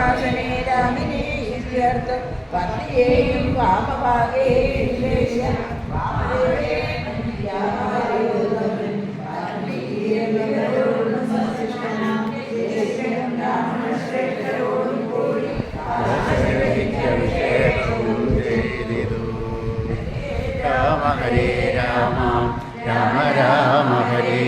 മഹാസനെ രാമിനെ ചേർത്ത് പത്നിയെയും വാമഭാഗയെയും രാമ രാമ രാമ ഹരേ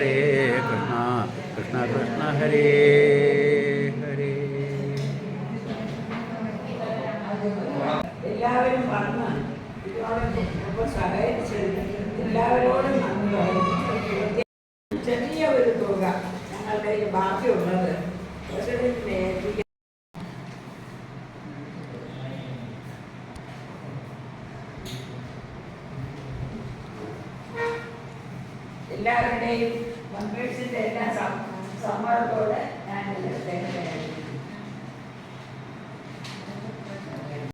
ഹരേ കൃഷ്ണ കൃഷ്ണ കൃഷ്ണ ഹരേ ഹരേ എല്ലാവരോടും. ചെറിയ ഒരു തുക ഞങ്ങളുടെ ബാക്കിയുള്ളത് പ്രസിഡന്റിനെ എല്ലാവരുടെയും മെമ്പേഴ്സിന്റെ എല്ലാ സമ്മതത്തോടെ ഞാൻ